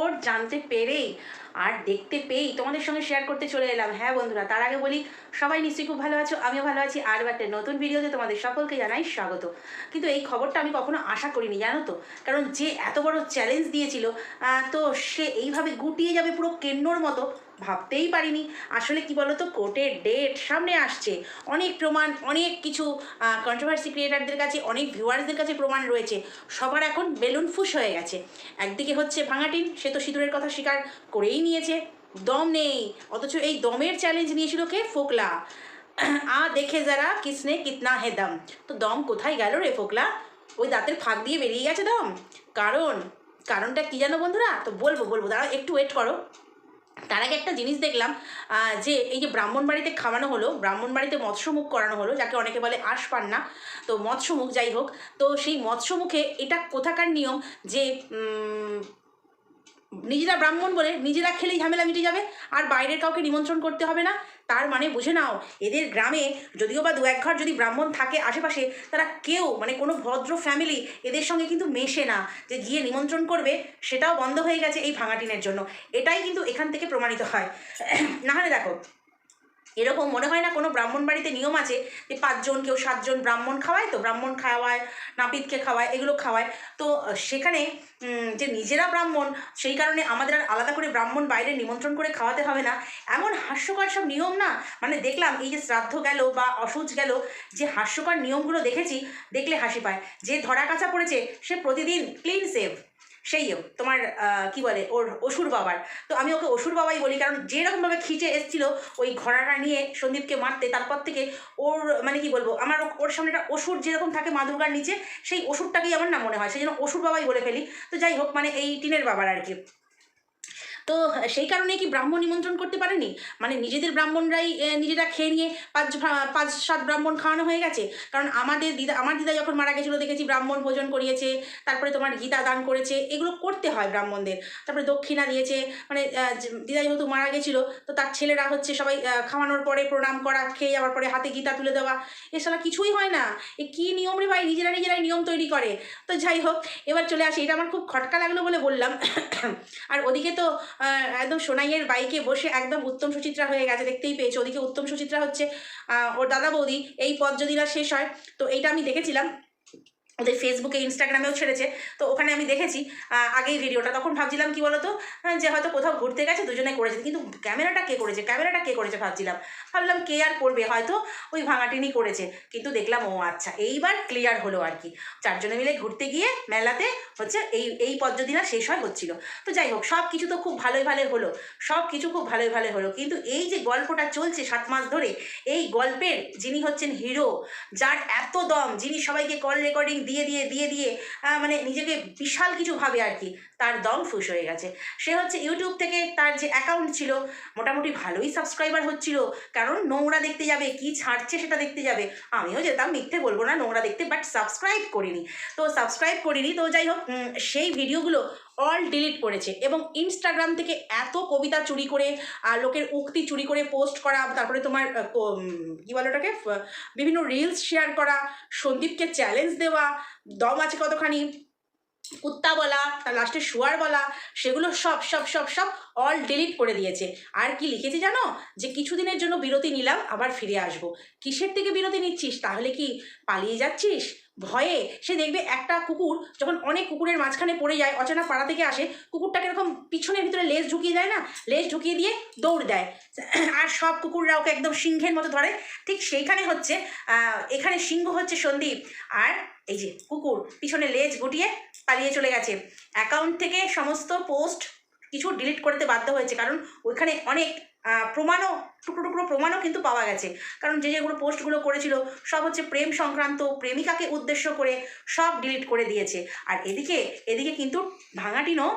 খবর জানতে পেরেই আর দেখতে পেয়েই তোমাদের সঙ্গে শেয়ার করতে চলে এলাম। হ্যাঁ বন্ধুরা, তার আগে বলি, সবাই নিশ্চয়ই খুব ভালো আছো, আমিও ভালো আছি। আর একটা নতুন ভিডিওতে তোমাদের সকলকে জানাই স্বাগত। কিন্তু এই খবরটা আমি কখনো আশা করিনি, জানো তো? কারণ যে এত বড় চ্যালেঞ্জ দিয়েছিল তো সে এইভাবে গুটিয়ে যাবে পুরো কেন্নর মতো ভাবতেই পারিনি। আসলে কি বলতো, কোর্টের ডেট সামনে আসছে। অনেক প্রমাণ, অনেক কিছু কন্ট্রোভার্সি ক্রিয়েটারদের কাছে, অনেক ভিউয়ার্সদের কাছে প্রমাণ রয়েছে। সবার এখন বেলুন ফুস হয়ে গেছে। একদিকে হচ্ছে ভাঙাটিন, সে তো সিঁদুরের কথা স্বীকার করেই নিয়েছে। দম নেই। অথচ এই দমের চ্যালেঞ্জ নিয়েছিল কে? ফোকলা। আ দেখে যারা কিসনে কিতনা হে দম। তো দম কোথায় গেল রে ফোকলা? ওই দাঁতের ফাঁক দিয়ে বেরিয়ে গেছে দম। কারণ, কারণটা কি জানো বন্ধুরা? তো বলব বলব। দাঁড়াও, একটু ওয়েট করো। তার আগে একটা জিনিস দেখলাম যে এই যে ব্রাহ্মণ বাড়িতে খাওয়ানো হলো, ব্রাহ্মণ বাড়িতে মৎস্যমুখ করানো হলো, যাকে অনেকে বলে আশ পান না তো মৎস্যমুখ যাই হোক, তো সেই মৎস্যমুখে এটা কোথাকার নিয়ম যে নিজেরা ব্রাহ্মণ বলে নিজেরা খেলেই ঝামেলা মিটে যাবে, আর বাইরের কাউকে নিমন্ত্রণ করতে হবে না। তার মানে বুঝে নাও, এদের গ্রামে যদিও বা দু এক ঘর যদি ব্রাহ্মণ থাকে আশেপাশে, তারা কেউ মানে কোনো ভদ্র ফ্যামিলি এদের সঙ্গে কিন্তু মেশে না। যে গিয়ে নিমন্ত্রণ করবে, সেটাও বন্ধ হয়ে গেছে এই ভাঙাটিনের জন্য। এটাই কিন্তু এখান থেকে প্রমাণিত হয়। নাহলে দেখো এরকম মনে হয় না কোনো ব্রাহ্মণ বাড়িতে নিয়ম আছে যে পাঁচজন কেউ সাতজন ব্রাহ্মণ খাওয়ায়, তো ব্রাহ্মণ খাওয়ায়, নাপিতকে খাওয়ায়, এগুলো খাওয়ায়। তো সেখানে যে নিজেরা ব্রাহ্মণ, সেই কারণে আমাদের আর আলাদা করে ব্রাহ্মণ বাইরে নিমন্ত্রণ করে খাওয়াতে হবে না। এমন হাস্যকর সব নিয়ম না? মানে দেখলাম এই যে শ্রাদ্ধ গেল বা অসুচ গেল, যে হাস্যকর নিয়মগুলো দেখেছি, দেখলে হাসি পায়। যে ধরা কাছা পড়েছে, সে প্রতিদিন ক্লিন সেভ সেইও তোমার আহ, কি বলে ওর অসুর বাবার। তো আমি ওকে অসুর বাবাই বলি কারণ যেরকমভাবে খিচে এসেছিল ওই ঘোড়াটা নিয়ে সন্দীপকে মারতে তারপর থেকে ওর মানে কি বলব আমার ওর সামনে একটা অসুর যেরকম থাকে মা দুর্গার নিচে সেই অসুরটাকেই আমার না মনে হয় সেই জন্য অসুর বাবাই বলে ফেলি। তো যাই হোক মানে এই টিনের বাবার আর কি। তো সেই কারণে কি ব্রাহ্মণ নিমন্ত্রণ করতে পারেনি? মানে নিজেদের ব্রাহ্মণরাই নিজেরা খেয়ে নিয়ে পাঁচ পাঁচ সাত ব্রাহ্মণ খাওয়ানো হয়ে গেছে। কারণ আমাদের দিদা, আমার দিদা যখন মারা গেছিল, দেখেছি ব্রাহ্মণ ভোজন করিয়েছে, তারপরে তোমার গীতা দান করেছে, এগুলো করতে হয় ব্রাহ্মণদের। তারপরে দক্ষিণা দিয়েছে মানে দিদা যেহেতু মারা গেছিল, তো তার ছেলেরা হচ্ছে সবাই খাওয়ানোর পরে প্রণাম করা, খেয়ে যাওয়ার পরে হাতে গীতা তুলে দেওয়া এছাড়া কিছুই হয় না। এ কী নিয়ম রে ভাই? নিজেরা নিজেরাই নিয়ম তৈরি করে। তো যাই হোক, এবার চলে আসি। এটা আমার খুব খটকা লাগল বলে বললাম। আর ওদিকে তো একদম সোনাইয়ের বাইকে বসে একদম উত্তম সুচিত্রা হয়ে গেছে, দেখতেই পেয়েছে। ওদিকে উত্তম সুচিত্রা হচ্ছে ওর দাদা বৌদি, এই পথ যদি না শেষ হয়, তো এইটা আমি দেখেছিলাম। ওদের ফেসবুকে ইনস্টাগ্রামেও ছেড়েছে। তো ওখানে আমি দেখেছি আগেই ভিডিওটা। তখন ভাবছিলাম কি বলতো যে হয়তো কোথাও ঘুরতে গেছে, দুজনে করেছে। কিন্তু ক্যামেরাটা কে করেছে? ক্যামেরাটা কে করেছে ভাবছিলাম। ভাবলাম কে আর করবে? হয়তো ওই ভাঙাটিনি করেছে। কিন্তু দেখলাম, ও আচ্ছা এইবার ক্লিয়ার হলো আর কি। চারজনে মিলে ঘুরতে গিয়ে মেলাতে হচ্ছে এই এই পদ্ধতি না শেষ হয়, হচ্ছিল। তো যাই হোক সব কিছু তো খুব ভালোই ভালোই হলো। সব কিছু খুব ভালোই ভালোই হলো। কিন্তু এই যে গল্পটা চলছে সাত মাস ধরে, এই গল্পের যিনি হচ্ছেন হিরো, যার এত দম, যিনি সবাইকে কল রেকর্ডিং দিয়ে দিয়ে দিয়ে দিয়ে মানে নিজেকে বিশাল কিছু ভাবে আর কি, তার দম ফুস হয়ে গেছে। সে হচ্ছে ইউটিউব থেকে তার যে অ্যাকাউন্ট ছিল, মোটামুটি ভালোই সাবস্ক্রাইবার হচ্ছিল, কারণ নোংরা দেখতে যাবে, কি ছাড়ছে সেটা দেখতে যাবে। আমিও যেতাম, মিথ্যে বলব না, নোংরা দেখতে বাট সাবস্ক্রাইব করিনি। তো সাবস্ক্রাইব করিনি, তো যাই হোক সেই ভিডিওগুলো অল ডিলিট করেছে এবং ইনস্টাগ্রাম থেকে এত কবিতা চুরি করে আর লোকের উক্তি চুরি করে পোস্ট করা, তারপরে তোমার কি বলে ওটাকে বিভিন্ন রিলস শেয়ার করা, সন্দীপকে চ্যালেঞ্জ দেওয়া, দম আছে কতখানি কুত্তা বলা, তার লাস্টে শুয়ার বলা, সেগুলো সব সব সব সব অল ডিলিট করে দিয়েছে। আর কি লিখেছে জানো? যে কিছুদিনের জন্য বিরতি নিলাম, আবার ফিরে আসব। কিসের থেকে বিরতি নিচ্ছিস? তাহলে কি পালিয়ে যাচ্ছিস? ভয়ে সে দেখবে একটা কুকুর যখন অনেক কুকুরের মাঝখানে পড়ে যায়, অচেনা পাড়া থেকে আসে, কুকুরটাকে এরকম পিছনের ভিতরে লেজ ঢুকিয়ে দেয় না? লেজ ঢুকিয়ে দিয়ে দৌড় দেয়। আর সব কুকুররা ওকে একদম সিংহের মতো ধরে। ঠিক সেইখানে হচ্ছে এখানে সিংহ হচ্ছে সন্দীপ। আর এই যে কুকুর, পিছনে লেজ গুটিয়ে পালিয়ে চলে গেছে। অ্যাকাউন্ট থেকে সমস্ত পোস্ট কিছু ডিলিট করতে বাধ্য হয়েছে। কারণ ওইখানে অনেক প্রমাণও, টুকরো টুকরো প্রমাণও কিন্তু পাওয়া গেছে। কারণ যে যেগুলো পোস্টগুলো করেছিল, সব হচ্ছে প্রেম সংক্রান্ত, প্রেমিকাকে উদ্দেশ্য করে সব ডিলিট করে দিয়েছে। আর এদিকে এদিকে কিন্তু ভাঙাটিনও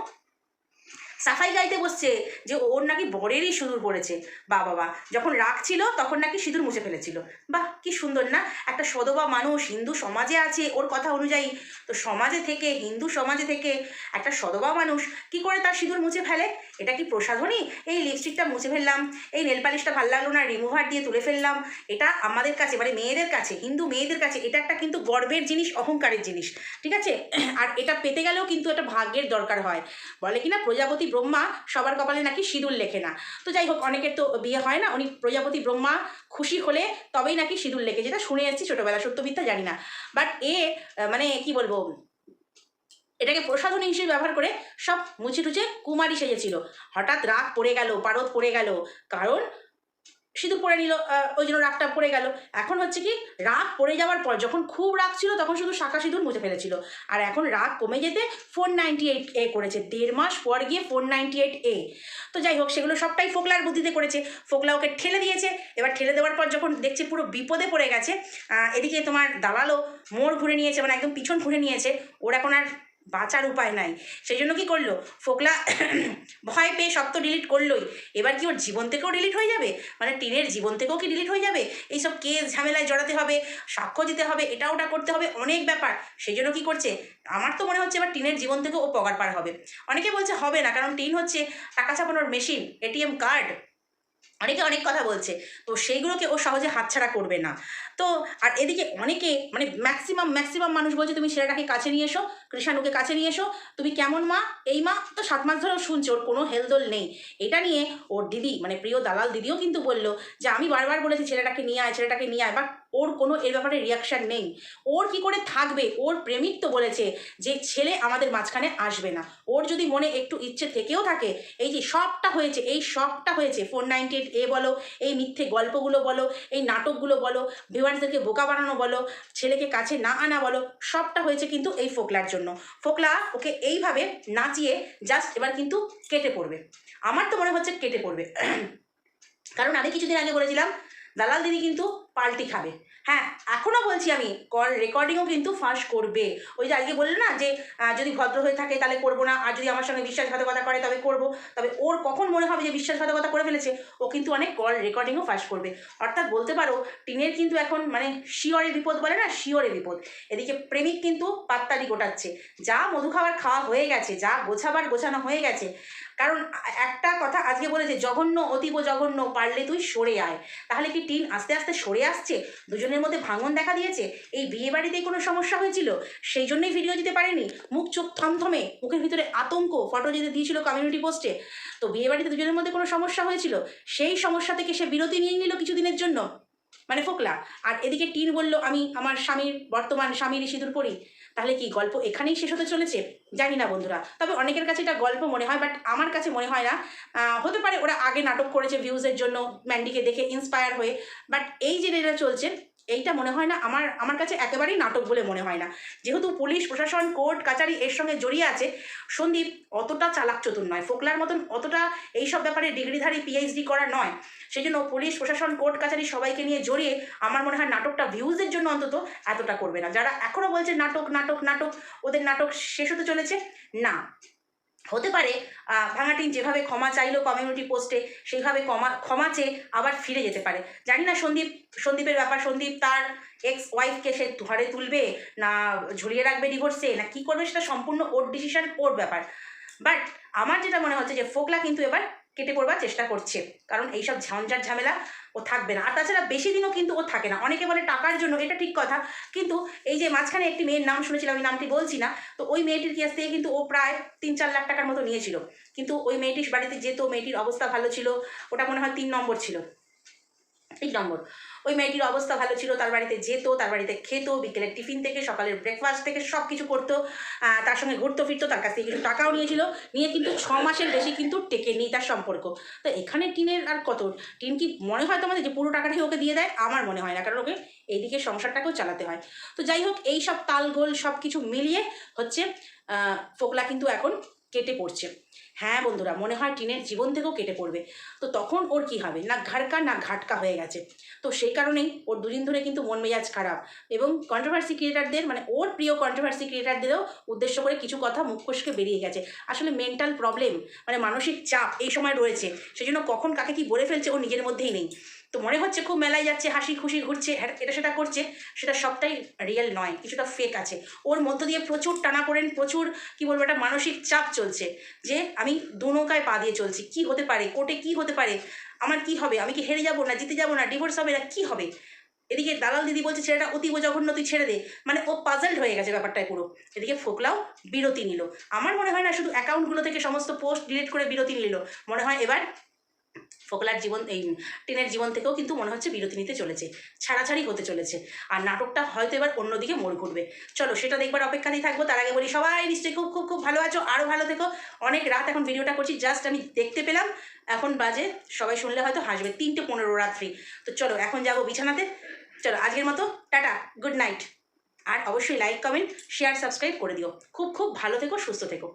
সাফাই গাইতে বসছে যে ওর নাকি বরেরই সিঁদুর পড়েছে। বা বাবা, যখন রাগ ছিল তখন নাকি সিঁদুর মুছে ফেলেছিল। বাহ, কি সুন্দর না? একটা সদবা মানুষ হিন্দু সমাজে আছে ওর কথা অনুযায়ী। তো সমাজে থেকে, হিন্দু সমাজে থেকে একটা সদবা মানুষ কি করে তার সিঁদুর মুছে ফেলে? এটা কি প্রসাধনী? এই লিপস্টিকটা মুছে ফেললাম, এই নেল পালিশটা ভালো লাগল না রিমুভার দিয়ে তুলে ফেললাম। এটা আমাদের কাছে মানে মেয়েদের কাছে, হিন্দু মেয়েদের কাছে, এটা একটা কিন্তু গর্বের জিনিস, অহংকারের জিনিস। ঠিক আছে? আর এটা পেতে গেলেও কিন্তু একটা ভাগ্যের দরকার হয়। বলে কি না প্রজাপতি ব্রহ্মা, সবার কপালে নাকি সিঁদুর লেখে না। তো যাই হোক, অনেকের তো বিয়ে হয় না, উনি প্রজাপতি ব্রহ্মা খুশি হলে তবেই নাকি সিঁদুর লেখে, যেটা শুনে এসেছি ছোটোবেলা সত্যবিদ্যা জানি না। বাট এ মানে কি বলব, এটাকে প্রসাধনী হিসেবে ব্যবহার করে সব মুছে টুচে কুমারী সেজেছিল। হঠাৎ রাগ পড়ে গেল, পারদ পড়ে গেল, কারণ সিঁদুর পরে নিল ওই জন্য রাগটা পড়ে গেল। এখন হচ্ছে কি, রাগ পড়ে যাওয়ার পর যখন খুব রাগ ছিল, তখন শুধু শাখা সিঁদুর মুছে ফেলেছিল। আর এখন রাগ কমে যেতে ফোর নাইনটি এইট এ করেছে, দেড় মাস পর গিয়ে ফোর নাইনটি এইট এ তো যাই হোক, সেগুলো সবটাই ফোকলার বুদ্ধিতে করেছে। ফোকলা ওকে ঠেলে দিয়েছে। এবার ঠেলে দেওয়ার পর যখন দেখছে পুরো বিপদে পড়ে গেছে এদিকে তোমার দালালও মোড় ঘুরে নিয়েছে মানে একদম পিছন ঘুরে নিয়েছে। ওর এখন আর বাঁচার উপায় নাই। সেই জন্য কি করল? ফোকলা ভয় পেয়ে সব তো ডিলিট করলোই। এবার কি ওর জীবন থেকেও ডিলিট হয়ে যাবে? মানে টিনের জীবন থেকেও কি ডিলিট হয়ে যাবে? এইসব কেস ঝামেলায় জড়াতে হবে, সাক্ষ্য দিতে হবে, এটা ওটা করতে হবে, অনেক ব্যাপার। সেই জন্য কী করছে? আমার তো মনে হচ্ছে এবার টিনের জীবন থেকেও ও পগার পার হবে। অনেকে বলছে হবে না, কারণ টিন হচ্ছে টাকা ছাপানোর মেশিন এটিএম কার্ড অনেকে অনেক কথা বলছে। তো সেইগুলোকে ও সহজে হাতছাড়া করবে না। তো আর এদিকে অনেকে মানে ম্যাক্সিমাম ম্যাক্সিমাম মানুষ বলছে, তুমি ছেলেটাকে কাছে নিয়ে এসো, কৃষাণুকে কাছে নিয়ে এসো। তুমি কেমন মা? এই মা? তো সাত মাস ধরেও শুনছে, ওর কোনো হেলদোল নেই। এটা নিয়ে ওর দিদি মানে প্রিয় দালাল দিদিও কিন্তু বলল যে, আমি বারবার বলেছি ছেলেটাকে নিয়ে আয়, ছেলেটাকে নিয়ে আয়। বাট ওর কোনো এর ব্যাপারে রিয়াকশান নেই। ওর কি করে থাকবে? ওর প্রেমিক তো বলেছে যে ছেলে আমাদের মাঝখানে আসবে না। ওর যদি মনে একটু ইচ্ছে থেকেও থাকে, এই যে সবটা হয়েছে, এই সবটা হয়েছে ফোর নাইনটি এইট এ বলো, এই মিথ্যে গল্পগুলো বলো, এই নাটকগুলো বলো ভিউয়ার্সদেরকে বোকা বানানো বলো, ছেলেকে কাছে না আনা বলো, সবটা হয়েছে কিন্তু এই ফোকলার জন্য। ফোকলা ওকে এইভাবে নাচিয়ে জাস্ট এবার কিন্তু কেটে পড়বে। আমার তো মনে হচ্ছে কেটে পড়বে। কারণ আমি কিছুদিন আগে বলেছিলাম দালাল দিদি কিন্তু পাল্টি খাবে। হ্যাঁ এখনও বলছি আমি, কল রেকর্ডিংও কিন্তু ফাঁস করবে। ওই যে আজকে বলল না যে যদি ভদ্র হয়ে থাকে তাহলে করব না, আর যদি আমার সঙ্গে বিশ্বাসঘাতকতা করে তবে করব। তবে ওর কখন মনে হবে যে বিশ্বাসঘাতকতা করে ফেলেছে? ও কিন্তু অনেক কল রেকর্ডিংও ফাঁস করবে। অর্থাৎ বলতে পারো, টিনের কিন্তু এখন মানে শিওরে বিপদ বলে না শিওরে বিপদ। এদিকে প্রেমিক কিন্তু পাত্তালি গোটাচ্ছে। যা মধু খাবার খাওয়া হয়ে গেছে, যা গোছাবার গোছানো হয়ে গেছে কারণ একটা কথা আজকে বলেছে, জঘন্য, অতীব জঘন্য, পারলে তুই সরে আয়। তাহলে কি টিন আস্তে আস্তে সরে আসছে? দুজনের মধ্যে ভাঙন দেখা দিয়েছে? এই বিয়ে বাড়িতে কোনো সমস্যা হয়েছিল? সেই জন্যই ভিডিও দিতে পারেনি? মুখ চোখ থমথমে, মুখের ভিতরে আতঙ্ক ফটো যেতে দিয়েছিল কমিউনিটি পোস্টে তো বিয়ে বাড়িতে দুজনের মধ্যে কোনো সমস্যা হয়েছিল? সেই সমস্যা থেকে সে বিরতি নিয়ে নিল কিছুদিনের জন্য। মানে ফোকলা। আর এদিকে টিন বলল, আমি আমার স্বামীর, বর্তমান স্বামীর সিঁদুর পরি তাহলে কি গল্প এখানেই শেষ হতে চলেছে? জানি না বন্ধুরা। তবে অনেকের কাছে এটা গল্প মনে হয় বাট আমার কাছে মনে হয় না। হতে পারে ওরা আগে নাটক করেছে ভিউজের জন্য ম্যান্ডিকে দেখে ইন্সপায়ার হয়ে বাট এই যে এটা চলছে এইটা মনে হয় না, আমার আমার কাছে একেবারেই নাটক বলে মনে হয় না। যেহেতু পুলিশ, প্রশাসন, কোর্ট, কাচারি এর সঙ্গে জড়িয়ে আছে, সন্দীপ অতটা চালাক চতুর নয়। ফোকলার মতন অতটা এইসব ব্যাপারে ডিগ্রিধারী পিএইচডি করা নয়। সেই জন্য পুলিশ, প্রশাসন, কোর্ট, কাচারি সবাইকে নিয়ে জড়িয়ে আমার মনে হয় নাটকটা ভিউজের জন্য অন্তত এতটা করবে না। যারা এখনও বলছে নাটক নাটক নাটক, ওদের নাটক শেষ হতে চলেছে, না। হতে পারে ভাঙাটিন যেভাবে ক্ষমা চাইলো কমিউনিটি পোস্টে সেইভাবে ক্ষমা ক্ষমা চেয়ে আবার ফিরে যেতে পারে। জানি না সন্দীপ, সন্দীপের ব্যাপার, সন্দীপ তার এক্স ওয়াইফকে সে ধরে তুলবে, না ঝুলিয়ে রাখবে ডিভোর্সে না কি করবে সেটা সম্পূর্ণ ওর ডিসিশন ওর ব্যাপার। বাট আমার যেটা মনে হচ্ছে যে ফোকলা কিন্তু এবার কেটে পড়বার চেষ্টা করছে। কারণ এইসব ঝঞ্ঝার ঝামেলা ও থাকবে না। আর তাছাড়া বেশি দিনও কিন্তু ও থাকে না। অনেকে বলে টাকার জন্য, এটা ঠিক কথা। কিন্তু এই যে মাঝখানে একটি মেয়ের নাম শুনেছিলাম, আমি নামটি বলছি না, তো ওই মেয়েটির কাছ থেকে কিন্তু ও প্রায় তিন চার লাখ টাকার মতো নিয়েছিল। কিন্তু ওই মেয়েটির বাড়িতে যেত, মেয়েটির অবস্থা ভালো ছিল, ওটা মনে হয় তিন নম্বর ছিল। তিন নম্বর। ওই মেয়েটির অবস্থা ভালো ছিল, তার বাড়িতে যেত, তার বাড়িতে খেত, বিকেলের টিফিন থেকে, সকালের ব্রেকফাস্ট থেকে সব কিছু করতো তার সঙ্গে ঘুরতো ফিরতো, তার কাছ থেকে কিছু টাকাও নিয়েছিল। নিয়ে কিন্তু ছ মাসের বেশি কিন্তু টেকে নেই তার সম্পর্ক। তো এখানে টিনের আর কত? টিন কি মনে হয় তোমাদের যে পুরো টাকাটাই ওকে দিয়ে দেয়? আমার মনে হয় না, কারণ ওকে এইদিকে সংসারটাকেও চালাতে হয়। তো যাই হোক, এই সব তালগোল সব কিছু মিলিয়ে হচ্ছে ফোকলা কিন্তু এখন কেটে পড়ছে। হ্যাঁ বন্ধুরা মনে হয় টিনের জীবন থেকেও কেটে পড়বে। তো তখন ওর কি হবে? না ঘাড়কা না ঘাটকা হয়ে গেছে। তো সেই কারণেই ওর দুদিন ধরে কিন্তু মন মেজাজ খারাপ এবং কন্ট্রোভার্সি ক্রিয়েটারদের মানে ওর প্রিয় কন্ট্রোভার্সি ক্রিয়েটারদেরও উদ্দেশ্য করে কিছু কথা মুখ বেরিয়ে গেছে। আসলে মেন্টাল প্রবলেম মানে মানসিক চাপ এই সময় রয়েছে। সেই জন্য কখন কাকে কি বলে ফেলছে ও নিজের মধ্যেই নেই। তো মনে হচ্ছে খুব মেলায় যাচ্ছে হাসি খুশি ঘুরছে হ্যাঁ, এটা সেটা করছে সেটা সবটাই রিয়েল নয় কিছুটা ফেক আছে। ওর মধ্য দিয়ে প্রচুর টানাপোড়েন প্রচুর কি বলব একটা মানসিক চাপ চলছে যে আমি দু নৌকায় পা দিয়ে চলছি। কি হতে পারে? কোর্টে কি হতে পারে? আমার কি হবে? আমি কি হেরে যাব না জিতে যাব না? ডিভোর্স হবে না? কি হবে? এদিকে দালাল দিদি বলছে, ছেলেটা অতীব জঘন্য, তুই ছেড়ে দে। মানে ও পাজেলড হয়ে গেছে ব্যাপারটায় পুরো। এদিকে ফোকলাও বিরতি নিল। আমার মনে হয় না, শুধু অ্যাকাউন্টগুলো থেকে সমস্ত পোস্ট ডিলিট করে বিরতি নিল। মনে হয় এবার ফোকলার জীবন, এই টেনের জীবন থেকেও কিন্তু মনে হচ্ছে বিরতি নিতে চলেছে, ছাড়াছাড়ি হতে চলেছে। আর নাটকটা হয়তো এবার অন্যদিকে মোড় ঘুরবে। চলো সেটা দেখবার অপেক্ষাতেই থাকব। তার আগে বলি, সবাই নিশ্চয়ই খুব খুব খুব ভালো আছো আরও ভালো থেকো। অনেক রাত এখন ভিডিওটা করছি জাস্ট আমি দেখতে পেলাম। এখন বাজে, সবাই শুনলে হয়তো হাসবে, তিনটে পনেরো রাত্রি। তো চলো, এখন যাব বিছানাতে। চলো, আজকের মতো, টাটা গুড নাইট আর অবশ্যই লাইক কমেন্ট শেয়ার সাবস্ক্রাইব করে দিও। খুব খুব ভালো থেকো, সুস্থ থেকো।